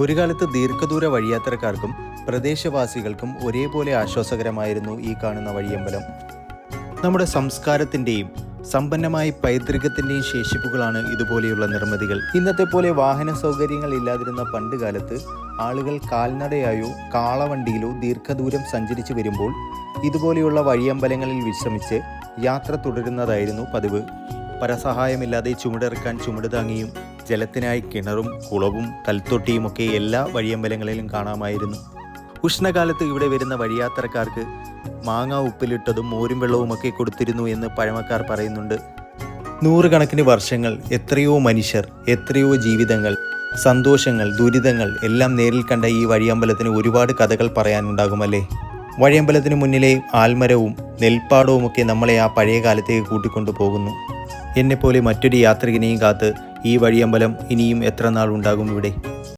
ഒരു കാലത്ത് ദീർഘദൂര വഴിയാത്രക്കാർക്കും പ്രദേശവാസികൾക്കും ഒരേപോലെ ആശ്വാസകരമായിരുന്നു ഈ കാണുന്ന വഴിയമ്പലം. നമ്മുടെ സംസ്കാരത്തിന്റെയും സമ്പന്നമായ പൈതൃകത്തിന്റെയും ശേഷിപ്പുകളാണ് ഇതുപോലെയുള്ള നിർമ്മിതികൾ. ഇന്നത്തെ പോലെ വാഹന സൗകര്യങ്ങൾ ഇല്ലാതിരുന്ന പണ്ട് കാലത്ത് ആളുകൾ കാൽനടയായോ കാളവണ്ടിയിലോ ദീർഘദൂരം സഞ്ചരിച്ചു വരുമ്പോൾ ഇതുപോലെയുള്ള വഴിയമ്പലങ്ങളിൽ വിശ്രമിച്ച് യാത്ര തുടരുന്നതായിരുന്നു പതിവ്. പരസഹായമില്ലാതെ ചുമടിറക്കാൻ ചുമട് താങ്ങിയും ജലത്തിനായി കിണറും കുളവും കൽത്തൊട്ടിയുമൊക്കെ എല്ലാ വഴിയമ്പലങ്ങളിലും കാണാമായിരുന്നു. ഉഷ്ണകാലത്ത് ഇവിടെ വരുന്ന വഴിയാത്രക്കാർക്ക് മാങ്ങ ഉപ്പിലിട്ടതും മോരും വെള്ളവും ഒക്കെ കൊടുത്തിരുന്നു എന്ന് പഴമക്കാർ പറയുന്നുണ്ട്. നൂറുകണക്കിന് വർഷങ്ങൾ എത്രയോ മനുഷ്യർ എത്രയോ ജീവിതങ്ങൾ സന്തോഷങ്ങൾ ദുരിതങ്ങൾ എല്ലാം നേരിൽ കണ്ട ഈ വഴിയമ്പലത്തിന് ഒരുപാട് കഥകൾ പറയാനുണ്ടാകുമല്ലേ വഴിയമ്പലത്തിന് മുന്നിലെ ആൽമരവും നെൽപ്പാടവും ഒക്കെ നമ്മളെ ആ പഴയ കാലത്തേക്ക് കൂട്ടിക്കൊണ്ടു പോകുന്നു എന്നെപ്പോലെ മറ്റൊരു യാത്രികനെയും കാത്ത് ഈ വഴിയമ്പലം ഇനിയും എത്ര നാൾ ഉണ്ടാകും ഇവിടെ?